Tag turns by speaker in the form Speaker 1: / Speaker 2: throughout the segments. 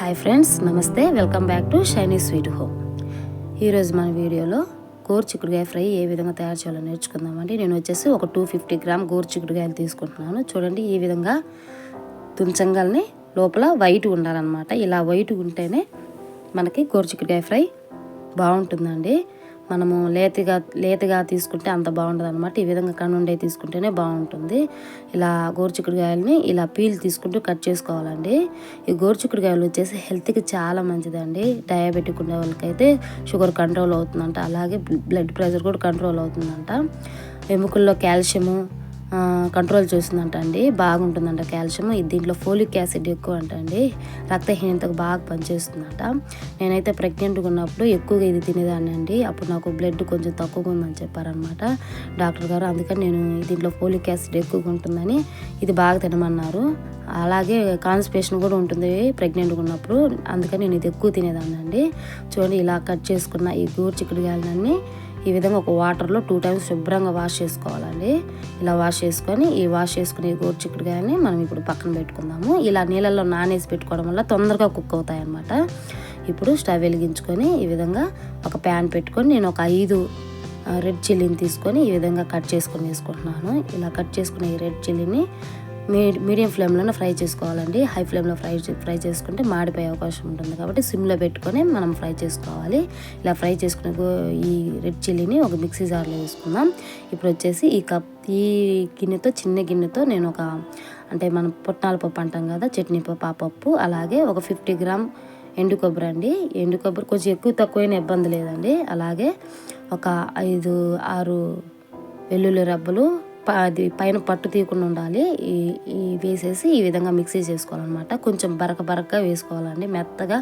Speaker 1: Hi friends నమస్తే. Welcome back to Shiny sweet home. ఈరోజు మన వీడియోలో గోరు చిక్కుడుకాయ ఫ్రై ఏ విధంగా తయారు చేయాలో నేర్చుకుందామండి. నేను వచ్చేసి ఒక టూ ఫిఫ్టీ గ్రామ్ గోరు చిక్కుడుకాయలు తీసుకుంటున్నాను. చూడండి ఈ విధంగా తుంచంగాల్ని లోపల వైట్ ఉండాలన్నమాట. ఇలా వైట్ ఉంటేనే మనకి గోరు చిక్కుడుకాయ ఫ్రై బాగుంటుందండి. మనము లేతగా లేతగా తీసుకుంటే అంత బాగుంటుంది అనమాట ఈ విధంగా కనుండే తీసుకుంటేనే బాగుంటుంది. ఇలా గోరుచిక్కుడుకాయలని ఇలా పీల్ తీసుకుంటూ కట్ చేసుకోవాలండి. ఈ గోరుచిక్కుడుకాయలు వచ్చేసి హెల్త్కి చాలా మంచిదండి. డయాబెటిక్ ఉండే వాళ్ళకైతే షుగర్ కంట్రోల్ అవుతుందంట. అలాగే బ్లడ్ ప్రెషర్ కూడా కంట్రోల్ అవుతుందంట. ఎముకల్లో కాల్షియము కంట్రోల్ చేస్తుందంట అండి. బాగుంటుందంట కాల్షియం. దీంట్లో ఫోలిక్ యాసిడ్ ఎక్కువ అంట అండి. రక్తహీనతకు బాగా పనిచేస్తుందంట. నేనైతే ప్రెగ్నెంట్గా ఉన్నప్పుడు ఎక్కువగా ఇది తినేదాన్ని అండి. అప్పుడు నాకు బ్లడ్ కొంచెం తక్కువగా ఉందని చెప్పారనమాట డాక్టర్ గారు. అందుకని నేను దీంట్లో ఫోలిక్ యాసిడ్ ఎక్కువగా ఉంటుందని ఇది బాగా తినమన్నారు. అలాగే కాన్స్పేషన్ కూడా ఉంటుంది ప్రెగ్నెంట్గా ఉన్నప్పుడు. అందుకని నేను ఇది ఎక్కువ తినేదాన్ని అండి. చూడండి ఇలా కట్ చేసుకున్న ఈ గోరు చిక్కుడుగాయలన్నీ ఈ విధంగా ఒక వాటర్లో టూ టైమ్స్ శుభ్రంగా వాష్ చేసుకోవాలండి. ఇలా వాష్ చేసుకొని ఈ వాష్ చేసుకునే గోరు చిక్కుడుకాయని మనం ఇప్పుడు పక్కన పెట్టుకుందాము. ఇలా నీళ్ళల్లో నానేసి పెట్టుకోవడం వల్ల తొందరగా కుక్ అవుతాయి అన్నమాట ఇప్పుడు స్టవ్ వెలిగించుకొని ఈ విధంగా ఒక ప్యాన్ పెట్టుకొని నేను ఒక ఐదు రెడ్ చిల్లీని తీసుకొని ఈ విధంగా కట్ చేసుకొని వేసుకుంటున్నాను. ఇలా కట్ చేసుకునే ఈ రెడ్ చిల్లీని మీడియం ఫ్లేమ్లోనే ఫ్రై చేసుకోవాలండి. హై ఫ్లేమ్లో ఫ్రై ఫ్రై చేసుకుంటే మాడిపోయే అవకాశం ఉంటుంది కాబట్టి సిమ్లో పెట్టుకొని మనం ఫ్రై చేసుకోవాలి. ఇలా ఫ్రై చేసుకునే ఈ రెడ్ చిల్లీని ఒక మిక్సీ జార్లో వేసుకుందాం. ఇప్పుడు వచ్చేసి ఈ కప్ ఈ గిన్నెతో చిన్న గిన్నెతో నేను ఒక అంటే మనం పుట్నాల పప్పు అంటాం కదా చట్నీ పప్పు ఆ పప్పు అలాగే ఒక ఫిఫ్టీ గ్రామ్ ఎండు కొబ్బరి అండి. ఎండు కొబ్బరి కొంచెం ఎక్కువ తక్కువైన ఇబ్బంది లేదండి. అలాగే ఒక ఐదు ఆరు వెల్లుల్లి రబ్బలు అది పైన పట్టు తీయకుండా ఉండాలి. ఈ వేసేసి ఈ విధంగా మిక్సీ చేసుకోవాలన్నమాట. కొంచెం బరక బరకగా వేసుకోవాలండి. మెత్తగా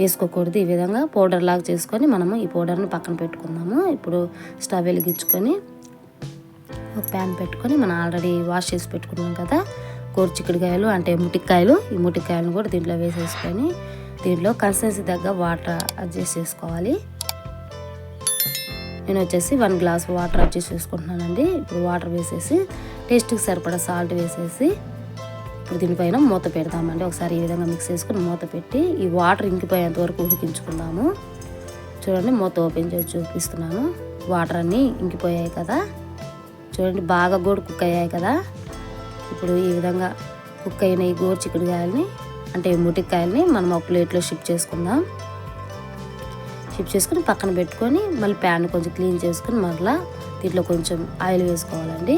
Speaker 1: వేసుకోకూడదు ఈ విధంగా. పౌడర్ లాగా చేసుకొని మనము ఈ పౌడర్ని పక్కన పెట్టుకుందాము. ఇప్పుడు స్టవ్ వెలిగించుకొని ఒక ప్యాన్ పెట్టుకొని మనం ఆల్రెడీ వాష్ చేసి పెట్టుకున్నాం కదా. చిక్కుడుకాయలు అంటే ముటికాయలు ఈ ముటికాయలను కూడా దీంట్లో వేసేసుకొని దీంట్లో కన్సిస్టెన్సీ తగ్గ వాటర్ అడ్జస్ట్ చేసుకోవాలి. నేను వచ్చేసి వన్ గ్లాస్ వాటర్ అడ్జస్ట్ చేసుకుంటున్నానండి. ఇప్పుడు వాటర్ వేసేసి టేస్ట్కి సరిపడా సాల్ట్ వేసేసి ఇప్పుడు దీనిపైన మూత పెడతామండి ఒకసారి ఈ విధంగా మిక్స్ చేసుకుని మూత పెట్టి ఈ వాటర్ ఇంకిపోయేంత వరకు ఉడికించుకుందాము. చూడండి మూత ఓపెన్ చేసి చూపిస్తున్నాను. వాటర్ అన్నీ ఇంకిపోయాయి కదా. చూడండి బాగా కూడా కుక్ అయ్యాయి కదా. ఇప్పుడు ఈ విధంగా కుక్ అయిన ఈ గోరు చిక్కుడుకాయలని అంటే ముటికాయలని మనం ఒక ప్లేట్లో షిఫ్ట్ చేసుకుందాం. షిఫ్ట్ చేసుకుని పక్కన పెట్టుకొని మళ్ళీ ప్యాన్ కొంచెం క్లీన్ చేసుకుని మరలా దీంట్లో కొంచెం ఆయిల్ వేసుకోవాలండి.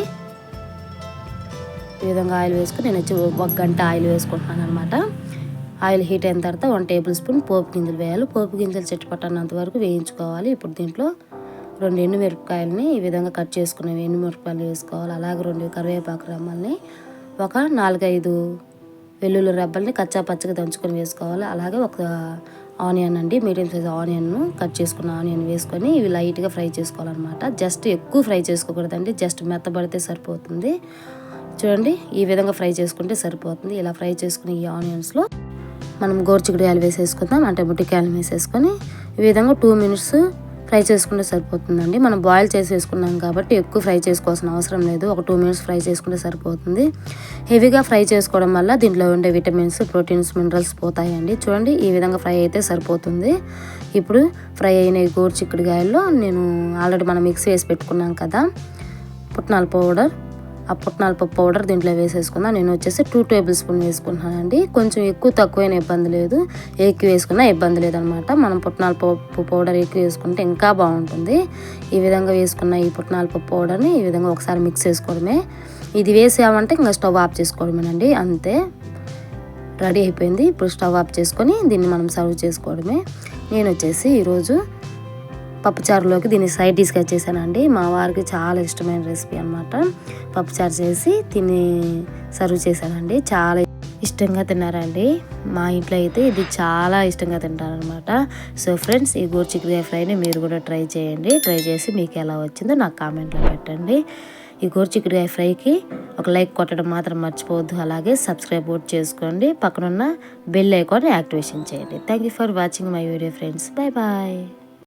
Speaker 1: ఈ విధంగా ఆయిల్ వేసుకుని నేను వచ్చి ఒక గంట ఆయిల్ వేసుకుంటున్నాను అనమాట ఆయిల్ హీట్ అయిన తర్వాత వన్ టేబుల్ స్పూన్ పోపు గింజలు వేయాలి. పోపు గింజలు చెట్టు పట్టనంత వరకు వేయించుకోవాలి. ఇప్పుడు దీంట్లో రెండు ఎండుమిరపకాయలని ఈ విధంగా కట్ చేసుకునే ఎండుమిరపకాయలు వేసుకోవాలి. అలాగే రెండు కరివేపాకు రమ్మల్ని ఒక నాలుగైదు వెల్లుల్లి రబ్బల్ని కచ్చా పచ్చగా దంచుకొని వేసుకోవాలి. అలాగే ఒక ఆనియన్ అండి. మీడియం సైజ్ ఆనియన్ను కట్ చేసుకున్న ఆనియన్ వేసుకొని ఇవి లైట్గా ఫ్రై చేసుకోవాలన్నమాట. జస్ట్ ఎక్కువ ఫ్రై చేసుకోకూడదండి. జస్ట్ మెత్తబడితే సరిపోతుంది. చూడండి ఈ విధంగా ఫ్రై చేసుకుంటే సరిపోతుంది. ఇలా ఫ్రై చేసుకుని ఈ ఆనియన్స్లో మనం గోరుచిక్కుడుకాయలు వేసేసుకుందాం. అంటే ముట్టికాయలు వేసేసుకొని ఈ విధంగా టూ మినిట్స్ ఫ్రై చేసుకుంటే సరిపోతుందండి. మనం బాయిల్ చేసేసుకున్నాం కాబట్టి ఎక్కువ ఫ్రై చేసుకోవాల్సిన అవసరం లేదు. ఒక టూ మినిట్స్ ఫ్రై చేసుకుంటే సరిపోతుంది. హెవీగా ఫ్రై చేసుకోవడం వల్ల దీంట్లో ఉండే విటమిన్స్ ప్రోటీన్స్ మినరల్స్ పోతాయండి. చూడండి ఈ విధంగా ఫ్రై అయితే సరిపోతుంది. ఇప్పుడు ఫ్రై అయిన గోరు చిక్కుడుగాయల్లో నేను ఆల్రెడీ మనం మిక్స్ వేసి పెట్టుకున్నాం కదా పుట్నాల పౌడర్ ఆ పుట్నాల పప్పు పౌడర్ దీంట్లో వేసేసుకుందాం నేను వచ్చేసి టూ టేబుల్ స్పూన్ వేసుకుంటున్నానండి. కొంచెం ఎక్కువ తక్కువైన ఇబ్బంది లేదు. ఎక్కువ వేసుకున్నా ఇబ్బంది లేదనమాట. మనం పుట్నాల పప్పు పౌడర్ ఎక్కువ వేసుకుంటే ఇంకా బాగుంటుంది. ఈ విధంగా వేసుకున్న ఈ పుట్నాల పప్పు పౌడర్ని ఈ విధంగా ఒకసారి మిక్స్ చేసుకోవడమే. ఇది వేసామంటే ఇంకా స్టవ్ ఆఫ్ చేసుకోవడమేనండి. అంతే. రెడీ అయిపోయింది. ఇప్పుడు స్టవ్ ఆఫ్ చేసుకొని దీన్ని మనం సర్వ్ చేసుకోవడమే. నేను వచ్చేసి ఈరోజు పప్పుచారులోకి దీన్ని సైడ్ డిష్గా చేశానండి. మా వారికి చాలా ఇష్టమైన రెసిపీ అనమాట పప్పుచారు చేసి తిని సర్వ్ చేశానండి. చాలా ఇష్టంగా తిన్నారండి. మా ఇంట్లో అయితే ఇది చాలా ఇష్టంగా తింటారనమాట సో ఫ్రెండ్స్ ఈ గోరు చిక్కుడుకాయ ఫ్రైని మీరు కూడా ట్రై చేయండి. ట్రై చేసి మీకు ఎలా వచ్చిందో నాకు కామెంట్లో పెట్టండి. ఈ గోరు చిక్కుడుకాయ ఫ్రైకి ఒక లైక్ కొట్టడం మాత్రం మర్చిపోవద్దు. అలాగే సబ్స్క్రైబ్ కూడా చేసుకోండి. పక్కనున్న బెల్ ఐకాన్ యాక్టివేషన్ చేయండి. Thank you for watching my video friends bye bye